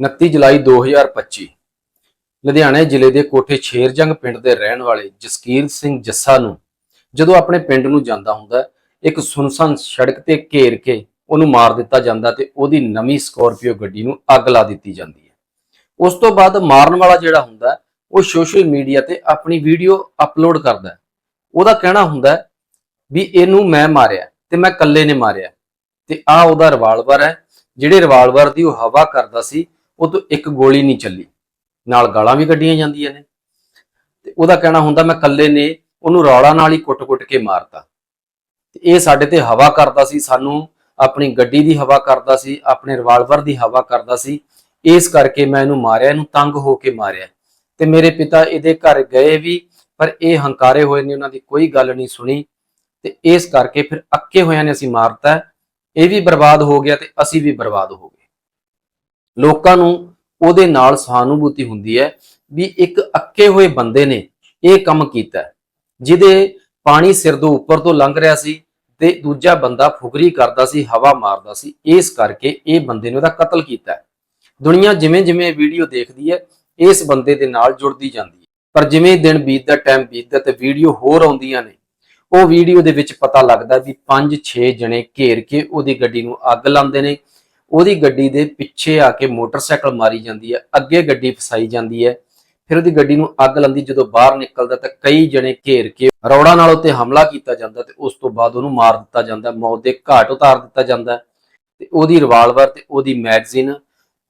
29 ਜੁਲਾਈ 2025 ਲੁਧਿਆਣਾ ਜ਼ਿਲ੍ਹੇ ਦੇ ਕੋਠੇ ਸ਼ੇਰਜੰਗ ਪਿੰਡ ਦੇ ਰਹਿਣ ਵਾਲੇ ਜਸਕੀਰ ਸਿੰਘ ਜੱਸਾ ਨੂੰ ਜਦੋਂ ਆਪਣੇ ਪਿੰਡ ਨੂੰ ਜਾਂਦਾ ਹੁੰਦਾ, ਇੱਕ ਸੁਨਸਾਨ ਸੜਕ ਤੇ ਘੇਰ ਕੇ ਉਹਨੂੰ ਮਾਰ ਦਿੱਤਾ ਜਾਂਦਾ ਤੇ ਉਹਦੀ ਨਵੀਂ ਸਕੋਰਪੀਓ ਗੱਡੀ ਨੂੰ ਅੱਗ ਲਾ ਦਿੱਤੀ ਜਾਂਦੀ ਹੈ। ਉਸ ਤੋਂ ਬਾਅਦ ਮਾਰਨ ਵਾਲਾ ਜਿਹੜਾ ਹੁੰਦਾ, ਉਹ ਸੋਸ਼ਲ ਮੀਡੀਆ ਤੇ ਆਪਣੀ ਵੀਡੀਓ ਅਪਲੋਡ ਕਰਦਾ ਉਹਦਾ ਕਹਿਣਾ ਹੁੰਦਾ ਵੀ ਇਹਨੂੰ ਮੈਂ ਮਾਰਿਆ ਤੇ ਮੈਂ ਇਕੱਲੇ ਨੇ ਮਾਰਿਆ ਤੇ ਆ ਉਹਦਾ ਰਿਵਾਲਵਰ ਹੈ, ਜਿਹੜੇ ਰਿਵਾਲਵਰ ਦੀ ਉਹ ਹਵਾ ਕਰਦਾ ਸੀ ਉਹ ਤੋਂ ਇੱਕ ਗੋਲੀ ਨਹੀਂ ਚੱਲੀ। ਨਾਲ ਗਾਲਾਂ ਵੀ ਕੱਢੀਆਂ ਜਾਂਦੀਆਂ ਨੇ। ਤੇ ਉਹਦਾ ਕਹਿਣਾ ਹੁੰਦਾ, ਮੈਂ ਇਕੱਲੇ ਨੇ, ਉਹਨੂੰ ਰੌਲਾ ਨਾਲ ਹੀ ਕੁੱਟ-ਕੁੱਟ ਕੇ ਮਾਰਤਾ। ਤੇ ਇਹ ਸਾਡੇ ਤੇ ਹਵਾ ਕਰਦਾ ਸੀ, ਸਾਨੂੰ ਆਪਣੀ ਗੱਡੀ ਦੀ ਹਵਾ ਕਰਦਾ ਸੀ, ਆਪਣੇ ਰਿਵਾਲਵਰ ਦੀ ਹਵਾ ਕਰਦਾ ਸੀ। ਇਸ ਕਰਕੇ ਮੈਂ ਇਹਨੂੰ ਮਾਰਿਆ, ਇਹਨੂੰ ਤੰਗ ਹੋ ਕੇ ਮਾਰਿਆ। ਤੇ ਮੇਰੇ ਪਿਤਾ ਇਹਦੇ ਘਰ ਗਏ ਵੀ, ਪਰ ਇਹ ਹੰਕਾਰੇ ਹੋਏ ਨੇ, ਉਹਨਾਂ ਦੀ ਕੋਈ ਗੱਲ ਨਹੀਂ ਸੁਣੀ। ਤੇ ਇਸ ਕਰਕੇ ਫਿਰ ਅੱਕੇ ਹੋਇਆਂ ਨੇ ਅਸੀਂ ਮਾਰਤਾ। ਇਹ ਵੀ ਬਰਬਾਦ ਹੋ ਗਿਆ ਤੇ ਅਸੀਂ ਵੀ ਬਰਬਾਦ ਹੋ ਲੋਕਾਂ ਨੂੰ ਉਹਦੇ ਨਾਲ ਸਹਾਨੁਭੂਤੀ ਹੁੰਦੀ ਹੈ ਵੀ ਇੱਕ ਅੱਕੇ ਹੋਏ ਬੰਦੇ ਨੇ ਇਹ ਕੰਮ ਕੀਤਾ ਜਿਹਦੇ ਪਾਣੀ ਸਿਰ ਤੋਂ ਉੱਪਰ ਤੋਂ ਲੰਘ ਰਿਹਾ ਸੀ ਤੇ ਦੂਜਾ ਬੰਦਾ ਫੁਕਰੀ ਕਰਦਾ ਸੀ, ਹਵਾ ਮਾਰਦਾ ਸੀ, ਇਸ ਕਰਕੇ ਇਹ ਬੰਦੇ ਨੇ ਉਹਦਾ ਕਤਲ ਕੀਤਾ ਹੈ। ਦੁਨੀਆ ਜਿਵੇਂ ਜਿਵੇਂ ਵੀਡੀਓ ਦੇਖਦੀ ਹੈ, ਇਸ ਬੰਦੇ ਦੇ ਨਾਲ ਜੁੜਦੀ ਜਾਂਦੀ ਹੈ ਪਰ ਜਿਵੇਂ ਦਿਨ ਬੀਤਦਾ, ਟਾਈਮ ਬੀਤਦਾ ਤੇ ਵੀਡੀਓ ਹੋਰ ਆਉਂਦੀਆਂ ਨੇ, ਉਹ ਵੀਡੀਓ ਦੇ ਵਿੱਚ ਪਤਾ ਲੱਗਦਾ ਵੀ 5-6 ਜਣੇ ਘੇਰ ਕੇ ਉਹਦੀ ਗੱਡੀ ਨੂੰ ਅੱਗ ਲਾਉਂਦੇ ਨੇ ਉਹਦੀ ਗੱਡੀ ਦੇ ਪਿੱਛੇ ਆ ਕੇ ਮੋਟਰਸਾਈਕਲ ਮਾਰੀ ਜਾਂਦੀ ਹੈ, ਅੱਗੇ ਗੱਡੀ ਫਸਾਈ ਜਾਂਦੀ ਹੈ। ਫਿਰ ਉਹਦੀ ਗੱਡੀ ਨੂੰ ਅੱਗ ਲਾਂਦੀ ਜਦੋਂ ਬਾਹਰ ਨਿਕਲਦਾ ਤਾਂ ਕਈ ਜਣੇ ਘੇਰ ਕੇ ਰੌੜਾ ਨਾਲ ਉੱਤੇ ਹਮਲਾ ਕੀਤਾ ਜਾਂਦਾ ਤੇ ਉਸ ਤੋਂ ਬਾਅਦ ਉਹਨੂੰ ਮਾਰ ਦਿੱਤਾ ਜਾਂਦਾ ਮੌਤ ਦੇ ਘਾਟ ਉਤਾਰ ਦਿੱਤਾ ਜਾਂਦਾ ਤੇ ਉਹਦੀ ਰਿਵਾਲਵਰ ਤੇ ਉਹਦੀ ਮੈਗਜ਼ੀਨ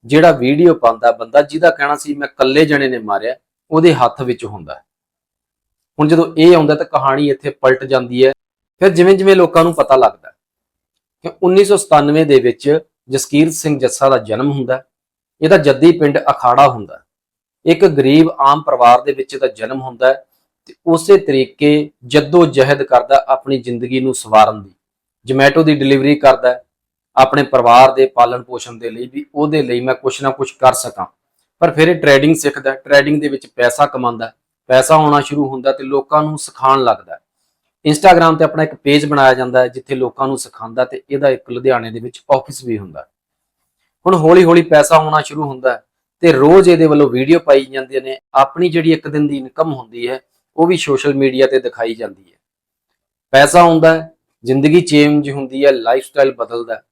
ਜਿਹੜਾ ਵੀਡੀਓ ਪਾਉਂਦਾ ਬੰਦਾ, ਜਿਹਦਾ ਕਹਿਣਾ ਸੀ, ਮੈਂ ਇਕੱਲੇ ਜਣੇ ਨੇ ਮਾਰਿਆ, ਉਹਦੇ ਹੱਥ ਵਿੱਚ ਹੁੰਦਾ ਹੁਣ ਜਦੋਂ ਇਹ ਆਉਂਦਾ ਤਾਂ ਕਹਾਣੀ ਇੱਥੇ ਪਲਟ ਜਾਂਦੀ ਹੈ। ਫਿਰ ਜਿਵੇਂ ਜਿਵੇਂ ਲੋਕਾਂ ਨੂੰ ਪਤਾ ਲੱਗਦਾ ਹੈ ਕਿ 1997 ਦੇ ਵਿੱਚ ਜਸਕੀਰ ਸਿੰਘ ਜੱਸਾ ਦਾ ਜਨਮ ਹੁੰਦਾ ਇਹਦਾ ਜੱਦੀ ਪਿੰਡ ਅਖਾੜਾ ਹੁੰਦਾ ਇੱਕ ਗਰੀਬ ਆਮ ਪਰਿਵਾਰ ਦੇ ਵਿੱਚ ਇਹਦਾ ਜਨਮ ਹੁੰਦਾ ਹੈ ਤੇ ਉਸੇ ਤਰੀਕੇ ਜੱਦੋ ਜਹਿਦ ਕਰਦਾ ਆਪਣੀ ਜ਼ਿੰਦਗੀ ਨੂੰ ਸਵਾਰਨ ਦੀ। ਜਮੈਟੋ ਦੀ ਡਿਲੀਵਰੀ ਕਰਦਾ ਆਪਣੇ ਪਰਿਵਾਰ ਦੇ ਪਾਲਣ ਪੋਸ਼ਣ ਦੇ ਲਈ ਵੀ ਉਹਦੇ ਲਈ ਮੈਂ ਕੁਛ ਨਾ ਕੁਛ ਕਰ ਸਕਾਂ। ਪਰ ਫਿਰ ਇਹ ਟ੍ਰੇਡਿੰਗ ਸਿੱਖਦਾ ਟ੍ਰੇਡਿੰਗ ਦੇ ਵਿੱਚ ਪੈਸਾ ਕਮਾਉਂਦਾ ਪੈਸਾ ਆਉਣਾ ਸ਼ੁਰੂ ਹੁੰਦਾ ਤੇ ਲੋਕਾਂ ਨੂੰ ਸਿਖਾਉਣ ਲੱਗਦਾ ਇੰਸਟਾਗ੍ਰam ਤੇ ਆਪਣਾ ਇੱਕ ਪੇਜ ਬਣਾਇਆ ਜਾਂਦਾ ਹੈ, ਜਿੱਥੇ ਲੋਕਾਂ ਨੂੰ ਸਿਖਾਉਂਦਾ ਤੇ ਇਹਦਾ ਇੱਕ ਲੁਧਿਆਣੇ ਦੇ ਵਿੱਚ ਆਫਿਸ ਵੀ ਹੁੰਦਾ ਹੁਣ ਹੌਲੀ ਹੌਲੀ ਪੈਸਾ ਆਉਣਾ ਸ਼ੁਰੂ ਹੁੰਦਾ ਹੈ ਤੇ ਰੋਜ਼ ਇਹਦੇ ਵੱਲੋਂ ਵੀਡੀਓ ਪਾਈ ਜਾਂਦੀਆਂ ਨੇ। ਆਪਣੀ ਜਿਹੜੀ ਇੱਕ ਦਿਨ ਦੀ ਇਨਕਮ ਹੁੰਦੀ ਹੈ, ਉਹ ਵੀ ਸੋਸ਼ਲ ਮੀਡੀਆ ਤੇ ਦਿਖਾਈ ਜਾਂਦੀ ਹੈ। ਪੈਸਾ ਆਉਂਦਾ ਹੈ, ਜ਼ਿੰਦਗੀ ਚੇਂਜ ਹੁੰਦੀ ਹੈ ਲਾਈਫ ਸਟਾਈਲ ਬਦਲਦਾ ਹੈ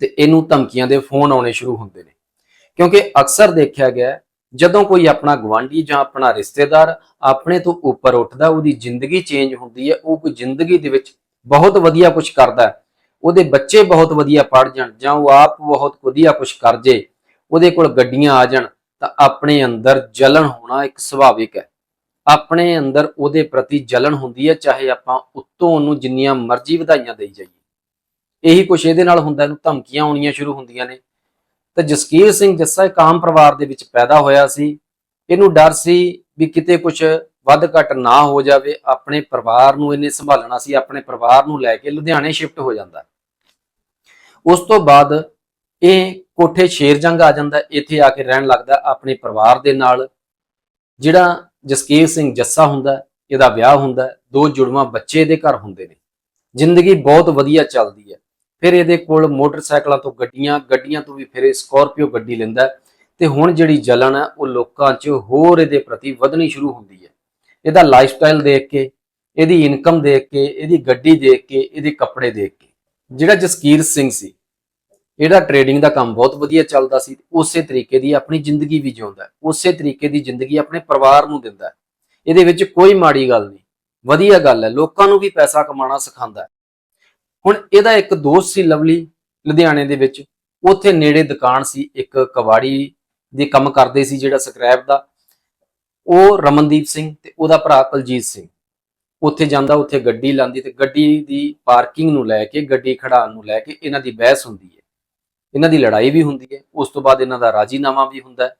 ਤੇ ਇਹਨੂੰ ਧਮਕੀਆਂ ਦੇ ਫੋਨ ਆਉਣੇ ਸ਼ੁਰੂ ਹੁੰਦੇ ਨੇ। ਕਿਉਂਕਿ ਅਕਸਰ ਦੇਖਿਆ ਗਿਆ ਜਦੋਂ ਕੋਈ ਆਪਣਾ ਗਵਾਂਢੀ ਜਾਂ ਆਪਣਾ ਰਿਸ਼ਤੇਦਾਰ ਆਪਣੇ ਤੋਂ ਉੱਪਰ ਉੱਠਦਾ, ਉਹਦੀ ਜ਼ਿੰਦਗੀ ਚੇਂਜ ਹੁੰਦੀ ਹੈ, ਉਹ ਕੋਈ ਜ਼ਿੰਦਗੀ ਦੇ ਵਿੱਚ ਬਹੁਤ ਵਧੀਆ ਕੁਝ ਕਰਦਾ ਹੈ। ਉਹਦੇ ਬੱਚੇ ਬਹੁਤ ਵਧੀਆ ਪੜ ਜਾਣ ਜਾਂ ਉਹ ਆਪ ਬਹੁਤ ਵਧੀਆ ਕੁਝ ਕਰ ਜੇ, ਉਹਦੇ ਕੋਲ ਗੱਡੀਆਂ ਆ ਜਾਣ, ਤਾਂ ਆਪਣੇ ਅੰਦਰ ਜਲਨ ਹੋਣਾ ਇੱਕ ਸੁਭਾਵਿਕ ਹੈ। ਆਪਣੇ ਅੰਦਰ ਉਹਦੇ ਪ੍ਰਤੀ ਜਲਨ ਹੁੰਦੀ ਹੈ, ਚਾਹੇ ਆਪਾਂ ਉੱਤੋਂ ਉਹਨੂੰ ਜਿੰਨੀਆਂ ਮਰਜ਼ੀ ਵਧਾਈਆਂ ਦੇਈ ਜਾਈਏ। ਇਹੀ ਕੁਛ ਇਹਦੇ ਨਾਲ ਹੁੰਦਾ, ਇਹਨੂੰ ਧਮਕੀਆਂ ਆਉਣੀਆਂ ਸ਼ੁਰੂ ਹੁੰਦੀਆਂ ਨੇ। ਤੇ ਜਸਕੀਰ ਸਿੰਘ ਜੱਸਾ ਇੱਕ ਆਮ ਪਰਿਵਾਰ ਦੇ ਵਿੱਚ ਪੈਦਾ ਹੋਇਆ ਸੀ। ਇਹਨੂੰ ਡਰ ਸੀ ਵੀ ਕਿਤੇ ਕੁਝ ਵੱਧ ਘਟ ਨਾ ਹੋ ਜਾਵੇ। ਆਪਣੇ ਪਰਿਵਾਰ ਨੂੰ ਇਹਨੇ ਸੰਭਾਲਣਾ ਸੀ। ਆਪਣੇ ਪਰਿਵਾਰ ਨੂੰ ਲੈ ਕੇ ਲੁਧਿਆਣੇ ਸ਼ਿਫਟ ਹੋ ਜਾਂਦਾ। ਉਸ ਤੋਂ ਬਾਅਦ ਇਹ ਕੋਠੇ ਸ਼ੇਰਜੰਗ ਆ ਜਾਂਦਾ। ਇੱਥੇ ਆ ਕੇ ਰਹਿਣ ਲੱਗਦਾ ਆਪਣੇ ਪਰਿਵਾਰ ਦੇ ਨਾਲ। ਜਿਹੜਾ ਜਸਕੀਰ ਸਿੰਘ ਜੱਸਾ ਹੁੰਦਾ, ਇਹਦਾ ਵਿਆਹ ਹੁੰਦਾ। ਦੋ ਜੁੜਵਾਂ ਬੱਚੇ ਦੇ ਘਰ ਹੁੰਦੇ ਨੇ। ਜ਼ਿੰਦਗੀ ਬਹੁਤ ਵਧੀਆ ਚੱਲਦੀ ਹੈ। ਫਿਰ ਇਹਦੇ ਕੋਲ ਮੋਟਰਸਾਈਕਲਾਂ ਤੋਂ ਗੱਡੀਆਂ ਗੱਡੀਆਂ ਤੋਂ ਵੀ ਫਿਰ ਇਹ ਸਕਾਰਪੀਓ ਗੱਡੀ ਲੈਂਦਾ ਹੈ ਤੇ ਹੁਣ ਜਿਹੜੀ ਜਲਨ ਹੈ ਉਹ ਲੋਕਾਂ 'ਚ ਹੋਰ ਇਹਦੇ ਪ੍ਰਤੀ ਵਧਣੀ ਸ਼ੁਰੂ ਹੁੰਦੀ ਹੈ। ਇਹਦਾ ਲਾਈਫ ਸਟਾਈਲ ਦੇਖ ਕੇ, ਇਹਦੀ ਇਨਕਮ ਦੇਖ ਕੇ, ਇਹਦੀ ਗੱਡੀ ਦੇਖ ਕੇ, ਇਹਦੇ ਕੱਪੜੇ ਦੇਖ ਕੇ, ਜਿਹੜਾ ਜਸਕੀਰ ਸਿੰਘ ਸੀ, ਇਹਦਾ ਟ੍ਰੇਡਿੰਗ ਦਾ ਕੰਮ ਬਹੁਤ ਵਧੀਆ ਚੱਲਦਾ ਸੀ ਉਸੇ ਤਰੀਕੇ ਦੀ ਆਪਣੀ ਜ਼ਿੰਦਗੀ ਵੀ ਜਿਉਂਦਾ ਉਸੇ ਤਰੀਕੇ ਦੀ ਜ਼ਿੰਦਗੀ ਆਪਣੇ ਪਰਿਵਾਰ ਨੂੰ ਦਿੰਦਾ ਇਹਦੇ ਵਿੱਚ ਕੋਈ ਮਾੜੀ ਗੱਲ ਨਹੀਂ, ਵਧੀਆ ਗੱਲ ਹੈ, ਲੋਕਾਂ ਨੂੰ ਵੀ ਪੈਸਾ ਕਮਾਉਣਾ ਸਿਖਾਉਂਦਾ ਹੁਣ ਇਹਦਾ ਇੱਕ ਦੋਸਤ ਸੀ ਲਵਲੀ, ਲੁਧਿਆਣੇ ਦੇ ਵਿੱਚ। ਉੱਥੇ ਨੇੜੇ ਦੁਕਾਨ ਸੀ, ਇੱਕ ਕਵਾੜੀ ਦੇ ਕੰਮ ਕਰਦੇ ਸੀ ਜਿਹੜਾ ਸਕ੍ਰੈਪ ਦਾ। ਉਹ ਰਮਨਦੀਪ ਸਿੰਘ ਤੇ ਉਹਦਾ ਭਰਾ ਕੁਲਜੀਤ ਸਿੰਘ। ਉੱਥੇ ਜਾਂਦਾ, ਉੱਥੇ ਗੱਡੀ ਲਾਂਦੀ ਤੇ ਗੱਡੀ ਦੀ ਪਾਰਕਿੰਗ ਨੂੰ ਲੈ ਕੇ, ਗੱਡੀ ਖੜਾਉਣ ਨੂੰ ਲੈ ਕੇ ਇਹਨਾਂ ਦੀ ਬਹਿਸ ਹੁੰਦੀ ਹੈ। ਇਹਨਾਂ ਦੀ ਲੜਾਈ ਵੀ ਹੁੰਦੀ ਹੈ, ਉਸ ਤੋਂ ਬਾਅਦ ਇਹਨਾਂ ਦਾ ਰਾਜੀਨਾਮਾ ਵੀ ਹੁੰਦਾ ਹੈ।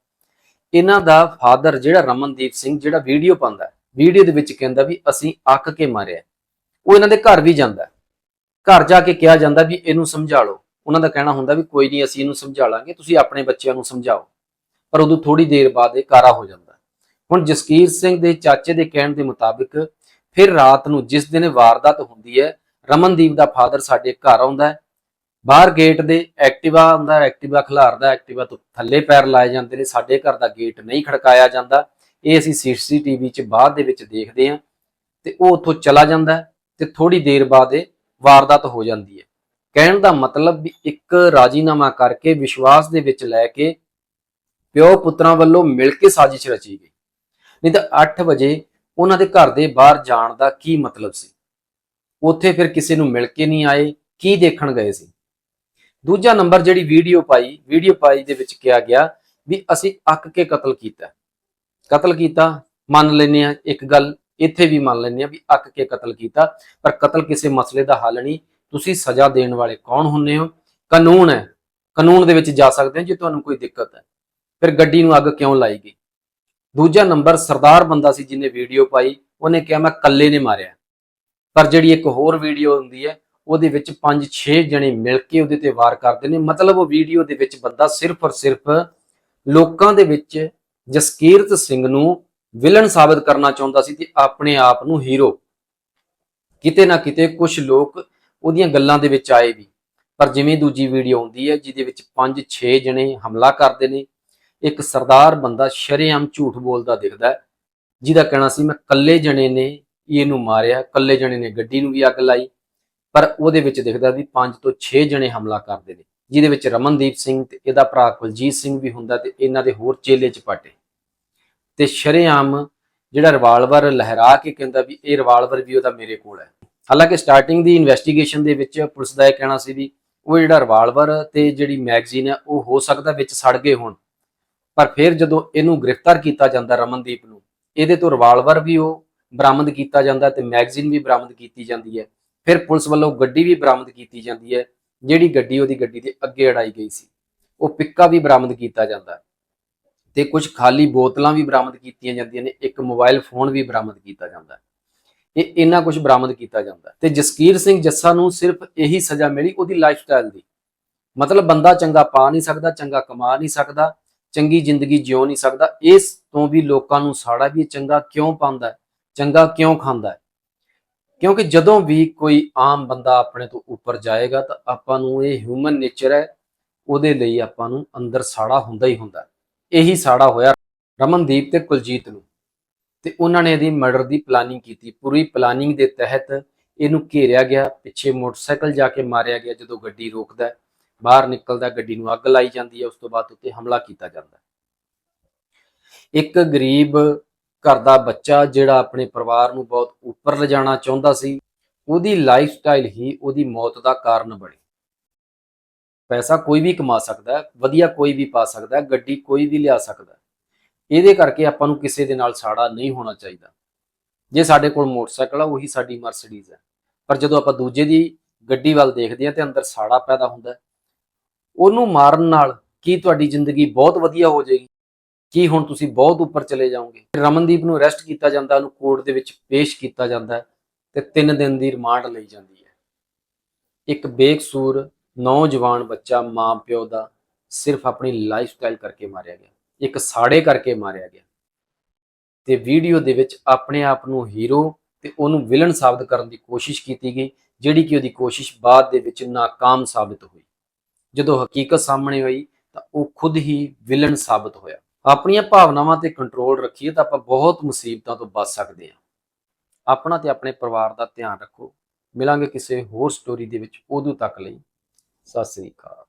ਇਹਨਾਂ ਦਾ ਫਾਦਰ ਜਿਹੜਾ ਰਮਨਦੀਪ ਸਿੰਘ, ਜਿਹੜਾ ਵੀਡੀਓ ਪਾਉਂਦਾ ਵੀਡੀਓ ਦੇ ਵਿੱਚ ਕਹਿੰਦਾ ਵੀ ਅਸੀਂ ਅੱਕ ਕੇ ਮਾਰਿਆ ਉਹ ਇਹਨਾਂ ਦੇ ਘਰ ਵੀ ਜਾਂਦਾ ਘਰ ਜਾ ਕੇ ਕਿਹਾ ਜਾਂਦਾ ਵੀ ਇਹਨੂੰ ਸਮਝਾ ਲਓ। ਉਹਨਾਂ ਦਾ ਕਹਿਣਾ ਹੁੰਦਾ ਵੀ ਕੋਈ ਨਹੀਂ, ਅਸੀਂ ਇਹਨੂੰ ਸਮਝਾ ਲਾਂਗੇ, ਤੁਸੀਂ ਆਪਣੇ ਬੱਚਿਆਂ ਨੂੰ ਸਮਝਾਓ। ਪਰ ਉਦੋਂ ਥੋੜੀ ਦੇਰ ਬਾਅਦ ਇਹ ਕਾਰਾ ਹੋ ਜਾਂਦਾ। ਹੁਣ ਜਸਕੀਰ ਸਿੰਘ ਦੇ ਚਾਚੇ ਦੇ ਕਹਿਣ ਦੇ ਮੁਤਾਬਿਕ ਫਿਰ ਰਾਤ ਨੂੰ ਜਿਸ ਦਿਨ ਵਾਰਦਾਤ ਹੁੰਦੀ ਹੈ, ਰਮਨਦੀਪ ਦਾ ਫਾਦਰ ਸਾਡੇ ਘਰ ਆਉਂਦਾ ਹੈ। ਬਾਹਰ ਗੇਟ ਦੇ ਐਕਟਿਵਾ ਹੁੰਦਾ ਐਕਟਿਵਾ ਖਿਲਾਰਦਾ, ਐਕਟਿਵਾ ਤੋਂ ਥੱਲੇ ਪੈਰ ਲਾਏ ਜਾਂਦੇ ਨੇ। ਸਾਡੇ ਘਰ ਦਾ ਗੇਟ ਨਹੀਂ ਖੜਕਾਇਆ ਜਾਂਦਾ। ਇਹ ਅਸੀਂ ਸੀਸੀਟੀਵੀ 'ਚ ਬਾਅਦ ਦੇ ਵਿੱਚ ਦੇਖਦੇ ਹਾਂ। ਤੇ ਉਹ ਉੱਥੋਂ ਚਲਾ ਜਾਂਦਾ ਹੈ ਤੇ ਥੋੜੀ ਦੇਰ ਬਾਅਦ ਇਹ ਵਾਰਦਾਤ ਹੋ ਜਾਂਦੀ ਹੈ। ਕਹਿਣ ਦਾ ਮਤਲਬ ਵੀ ਇੱਕ ਰਾਜੀਨਾਮਾ ਕਰਕੇ ਵਿਸ਼ਵਾਸ ਦੇ ਵਿੱਚ ਲੈ ਕੇ ਪਿਓ ਪੁੱਤਰਾਂ ਵੱਲੋਂ ਮਿਲ ਕੇ ਸਾਜ਼ਿਸ਼ ਰਚੀ ਗਈ। ਨਹੀਂ ਤਾਂ 8 ਵਜੇ ਉਹਨਾਂ ਦੇ ਘਰ ਦੇ ਬਾਹਰ ਜਾਣ ਦਾ ਕੀ ਮਤਲਬ ਸੀ? ਉੱਥੇ ਫਿਰ ਕਿਸੇ ਨੂੰ ਮਿਲ ਕੇ ਨਹੀਂ ਆਏ, ਕੀ ਦੇਖਣ ਗਏ ਸੀ? ਦੂਜਾ ਨੰਬਰ ਜਿਹੜੀ ਵੀਡੀਓ ਪਾਈ ਵੀਡੀਓ ਪਾਈ ਦੇ ਵਿੱਚ ਕਿਹਾ ਗਿਆ ਵੀ ਅਸੀਂ ਅੱਕ ਕੇ ਕਤਲ ਕੀਤਾ। ਕਤਲ ਕੀਤਾ, ਮੰਨ ਲੈਨੇ ਆ ਇੱਕ ਗੱਲ ਇੱਥੇ ਵੀ ਮੰਨ ਲੈਂਦੇ ਆ ਵੀ ਅੱਕ ਕੇ ਕਤਲ ਕੀਤਾ, ਪਰ ਕਤਲ ਕਿਸੇ ਮਸਲੇ ਦਾ ਹੱਲ ਨਹੀਂ। ਤੁਸੀਂ ਸਜ਼ਾ ਦੇਣ ਵਾਲੇ ਕੌਣ ਹੁੰਨੇ ਹੋ? ਕਾਨੂੰਨ ਹੈ। ਕਾਨੂੰਨ ਦੇ ਵਿੱਚ ਜਾ ਸਕਦੇ ਹੋ ਜੇ ਤੁਹਾਨੂੰ ਕੋਈ ਦਿੱਕਤ ਹੈ। ਫਿਰ ਗੱਡੀ ਨੂੰ ਅੱਗ ਕਿਉਂ ਲਾਈ ਗਈ? ਦੂਜਾ ਨੰਬਰ, ਸਰਦਾਰ ਬੰਦਾ ਸੀ ਜਿਹਨੇ ਵੀਡੀਓ ਪਾਈ, ਉਹਨੇ ਕਿਹਾ ਮੈਂ ਕੱਲੇ ਨੇ ਮਾਰਿਆ। ਪਰ ਜਿਹੜੀ ਇੱਕ ਹੋਰ ਵੀਡੀਓ ਹੁੰਦੀ ਹੈ, ਉਹਦੇ ਵਿੱਚ 5-6 ਜਣੇ ਮਿਲ ਕੇ ਉਹਦੇ ਤੇ ਵਾਰ ਕਰਦੇ ਨੇ। ਮਤਲਬ ਉਹ ਵੀਡੀਓ ਦੇ ਵਿੱਚ ਬੰਦਾ ਸਿਰਫ ਔਰ ਸਿਰਫ ਲੋਕਾਂ ਦੇ ਵਿੱਚ ਜਸਕੀਰਤ ਸਿੰਘ ਨੂੰ ਵਿਲਨ ਸਾਬਤ ਕਰਨਾ ਚਾਹੁੰਦਾ ਸੀ ਤੇ ਆਪਣੇ ਆਪ ਨੂੰ ਹੀਰੋ। ਕਿਤੇ ਨਾ ਕਿਤੇ ਕੁਝ ਲੋਕ ਉਹਦੀਆਂ ਗੱਲਾਂ ਦੇ ਵਿੱਚ ਆਏ ਵੀ। ਪਰ ਜਿਵੇਂ ਦੂਜੀ ਵੀਡੀਓ ਆਉਂਦੀ ਹੈ, ਜਿਹਦੇ ਵਿੱਚ 5-6 ਜਣੇ ਹਮਲਾ ਕਰਦੇ ਨੇ। ਇੱਕ ਸਰਦਾਰ ਬੰਦਾ ਸ਼ਰੇਆਮ ਝੂਠ ਬੋਲਦਾ ਦਿਖਦਾ ਜਿਹਦਾ ਕਹਿਣਾ ਸੀ, ਮੈਂ ਕੱਲੇ ਜਣੇ ਨੇ ਇਹਨੂੰ ਮਾਰਿਆ ਕੱਲੇ ਜਣੇ ਨੇ ਗੱਡੀ ਨੂੰ ਵੀ ਅੱਗ ਲਾਈ। ਪਰ ਉਹਦੇ ਵਿੱਚ ਦਿਖਦਾ ਵੀ 5 ਤੋਂ 6 ਜਣੇ ਹਮਲਾ ਕਰਦੇ ਨੇ, ਜਿਹਦੇ ਵਿੱਚ ਰਮਨਦੀਪ ਸਿੰਘ ਤੇ ਇਹਦਾ ਭਰਾ ਕੁਲਜੀਤ ਸਿੰਘ ਵੀ ਹੁੰਦਾ ਤੇ ਇਹਨਾਂ ਦੇ ਹੋਰ ਚੇਲੇ ਚਪਾਟੇ ਤੇ ਸ਼ਰੇਆਮ ਜਿਹੜਾ ਰਿਵਾਲਵਰ ਲਹਿਰਾ ਕੇ ਕਹਿੰਦਾ ਵੀ ਇਹ ਰਿਵਾਲਵਰ ਵੀ ਉਹਦਾ ਮੇਰੇ ਕੋਲ ਹੈ। ਹਾਲਾਂਕਿ ਸਟਾਰਟਿੰਗ ਦੀ ਇਨਵੈਸਟੀਗੇਸ਼ਨ ਦੇ ਵਿੱਚ ਪੁਲਿਸ ਦਾ ਇਹ ਕਹਿਣਾ ਸੀ ਵੀ ਉਹ ਜਿਹੜਾ ਰਿਵਾਲਵਰ ਤੇ ਜਿਹੜੀ ਮੈਗਜ਼ੀਨ ਹੈ, ਉਹ ਹੋ ਸਕਦਾ ਵਿੱਚ ਸੜ ਗਏ ਹੋਣ। ਪਰ ਫਿਰ ਜਦੋਂ ਇਹਨੂੰ ਗ੍ਰਿਫਤਾਰ ਕੀਤਾ ਜਾਂਦਾ ਰਮਨਦੀਪ ਨੂੰ, ਇਹਦੇ ਤੋਂ ਰਿਵਾਲਵਰ ਵੀ ਉਹ ਬਰਾਮਦ ਕੀਤਾ ਜਾਂਦਾ ਤੇ ਮੈਗਜ਼ੀਨ ਵੀ ਬਰਾਮਦ ਕੀਤੀ ਜਾਂਦੀ ਹੈ। ਫਿਰ ਪੁਲਿਸ ਵੱਲੋਂ ਗੱਡੀ ਵੀ ਬਰਾਮਦ ਕੀਤੀ ਜਾਂਦੀ ਹੈ, ਜਿਹੜੀ ਗੱਡੀ ਉਹਦੀ ਗੱਡੀ ਦੇ ਅੱਗੇ ਅੜਾਈ ਗਈ ਸੀ। ਉਹ ਪਿੱਕਾ ਵੀ ਬਰਾਮਦ ਕੀਤਾ ਜਾਂਦਾ। ਤੇ ਕੁਝ ਖਾਲੀ ਬੋਤਲਾਂ ਵੀ ਬਰਾਮਦ ਕੀਤੀਆਂ ਜਾਂਦੀਆਂ ਨੇ, ਇੱਕ ਮੋਬਾਈਲ ਫੋਨ ਵੀ ਬਰਾਮਦ ਕੀਤਾ ਜਾਂਦਾ ਹੈ। ਇਹ ਇੰਨਾ ਕੁਝ ਬਰਾਮਦ ਕੀਤਾ ਜਾਂਦਾ ਹੈ। ਤੇ ਜਸਕੀਰ ਸਿੰਘ ਜੱਸਾ ਨੂੰ ਸਿਰਫ ਇਹੀ ਸਜ਼ਾ ਮਿਲੀ ਉਹਦੀ ਲਾਈਫਸਟਾਈਲ ਦੀ। ਮਤਲਬ ਬੰਦਾ ਚੰਗਾ ਪਾ ਨਹੀਂ ਸਕਦਾ, ਚੰਗਾ ਕਮਾ ਨਹੀਂ ਸਕਦਾ, ਚੰਗੀ ਜ਼ਿੰਦਗੀ ਜਿਉ ਨਹੀਂ ਸਕਦਾ। ਇਸ ਤੋਂ ਵੀ ਲੋਕਾਂ ਨੂੰ ਸਾੜਾ ਵੀ ਇਹ ਚੰਗਾ ਕਿਉਂ ਪਾਉਂਦਾ ਚੰਗਾ ਕਿਉਂ ਖਾਂਦਾ ਕਿਉਂਕਿ ਜਦੋਂ ਵੀ ਕੋਈ ਆਮ ਬੰਦਾ ਆਪਣੇ ਤੋਂ ਉੱਪਰ ਜਾਏਗਾ ਤਾਂ ਆਪਾਂ ਨੂੰ ਇਹ ਹਿਊਮਨ ਨੇਚਰ ਹੈ, ਉਹਦੇ ਲਈ ਆਪਾਂ ਨੂੰ ਅੰਦਰ ਸਾੜਾ ਹੁੰਦਾ ਹੀ ਹੁੰਦਾ ਇਹੀ ਸਾੜਾ ਹੋਇਆ ਰਮਨਦੀਪ ਤੇ ਕੁਲਜੀਤ ਨੂੰ। ਤੇ ਉਹਨਾਂ ਨੇ ਇਹਦੀ ਮਰਡਰ ਦੀ ਪਲਾਨਿੰਗ ਕੀਤੀ। ਪੂਰੀ ਪਲਾਨਿੰਗ ਦੇ ਤਹਿਤ ਇਹਨੂੰ ਘੇਰਿਆ ਗਿਆ। ਪਿੱਛੇ ਮੋਟਰਸਾਈਕਲ ਜਾ ਕੇ ਮਾਰਿਆ ਗਿਆ ਜਦੋਂ ਗੱਡੀ ਰੋਕਦਾ ਹੈ, ਬਾਹਰ ਨਿਕਲਦਾ ਗੱਡੀ ਨੂੰ ਅੱਗ ਲਾਈ ਜਾਂਦੀ ਹੈ। ਉਸ ਤੋਂ ਬਾਅਦ ਉੱਤੇ ਹਮਲਾ ਕੀਤਾ ਜਾਂਦਾ ਹੈ। ਇੱਕ ਗਰੀਬ ਘਰ ਦਾ ਬੱਚਾ ਜਿਹੜਾ ਆਪਣੇ ਪਰਿਵਾਰ ਨੂੰ ਬਹੁਤ ਉੱਪਰ ਲਿਜਾਣਾ ਚਾਹੁੰਦਾ ਸੀ ਉਹਦੀ ਲਾਈਫ ਸਟਾਈਲ ਹੀ ਉਹਦੀ ਮੌਤ ਦਾ ਕਾਰਨ ਬਣੀ। ਪੈਸਾ ਕੋਈ ਵੀ ਕਮਾ ਸਕਦਾ ਹੈ ਵਧੀਆ ਕੋਈ ਵੀ ਪਾ ਸਕਦਾ ਹੈ ਗੱਡੀ ਕੋਈ ਵੀ ਲਿਆ ਸਕਦਾ। ਹੈ ਇਹਦੇ ਕਰਕੇ ਆਪਾਂ ਨੂੰ ਕਿਸੇ ਦੇ ਨਾਲ ਸਾੜਾ ਨਹੀਂ ਹੋਣਾ ਚਾਹੀਦਾ। ਜੇ ਸਾਡੇ ਕੋਲ ਮੋਟਰਸਾਈਕਲ ਆ, ਉਹੀ ਸਾਡੀ ਮਰਸੀਡੀਜ਼ ਹੈ ਪਰ ਜਦੋਂ ਆਪਾਂ ਦੂਜੇ ਦੀ ਗੱਡੀ ਵੱਲ ਦੇਖਦੇ ਹਾਂ ਤੇ ਅੰਦਰ ਸਾੜਾ ਪੈਦਾ ਹੁੰਦਾ ਉਹਨੂੰ ਮਾਰਨ ਨਾਲ ਕੀ ਤੁਹਾਡੀ ਜ਼ਿੰਦਗੀ ਬਹੁਤ ਵਧੀਆ ਹੋ ਜਾਏਗੀ? ਕੀ ਹੁਣ ਤੁਸੀਂ ਬਹੁਤ ਉੱਪਰ ਚਲੇ ਜਾਓਗੇ? ਰਮਨਦੀਪ ਨੂੰ ਅਰੈਸਟ ਕੀਤਾ ਜਾਂਦਾ, ਉਹਨੂੰ ਕੋਰਟ ਦੇ ਵਿੱਚ ਪੇਸ਼ ਕੀਤਾ ਜਾਂਦਾ ਹੈ ਤੇ 3 ਦਿਨ ਦੀ ਰਿਮਾਂਡ ਲਈ ਜਾਂਦੀ ਹੈ। ਇੱਕ ਬੇਕਸੂਰ ਨੌਜਵਾਨ ਬੱਚਾ ਮਾਂ ਪਿਓ ਦਾ ਸਿਰਫ ਆਪਣੀ ਲਾਈਫ ਸਟਾਈਲ ਕਰਕੇ ਮਾਰਿਆ ਗਿਆ। ਇੱਕ ਸਾੜੇ ਕਰਕੇ ਮਾਰਿਆ ਗਿਆ। ਤੇ ਵੀਡੀਓ ਦੇ ਵਿੱਚ ਆਪਣੇ ਆਪ ਨੂੰ ਹੀਰੋ ਤੇ ਉਹਨੂੰ ਵਿਲਨ ਸਾਬਤ ਕਰਨ ਦੀ ਕੋਸ਼ਿਸ਼ ਕੀਤੀ ਗਈ, ਜਿਹੜੀ ਕਿ ਉਹਦੀ ਕੋਸ਼ਿਸ਼ ਬਾਅਦ ਦੇ ਵਿੱਚ ਨਾਕਾਮ ਸਾਬਤ ਹੋਈ। ਜਦੋਂ ਹਕੀਕਤ ਸਾਹਮਣੇ ਆਈ ਤਾਂ ਉਹ ਖੁਦ ਹੀ ਵਿਲਨ ਸਾਬਤ ਹੋਇਆ। ਆਪਣੀਆਂ ਭਾਵਨਾਵਾਂ ਤੇ ਕੰਟਰੋਲ ਰੱਖੀਏ ਤਾਂ ਆਪਾਂ ਬਹੁਤ ਮੁਸੀਬਤਾਂ ਤੋਂ ਬਚ ਸਕਦੇ ਹਾਂ। ਆਪਣਾ ਤੇ ਆਪਣੇ ਪਰਿਵਾਰ ਦਾ ਧਿਆਨ ਰੱਖੋ। ਮਿਲਾਂਗੇ ਕਿਸੇ ਹੋਰ ਸਟੋਰੀ ਦੇ ਵਿੱਚ ਉਦੋਂ ਤੱਕ ਲਈ। さあ、スニーカー。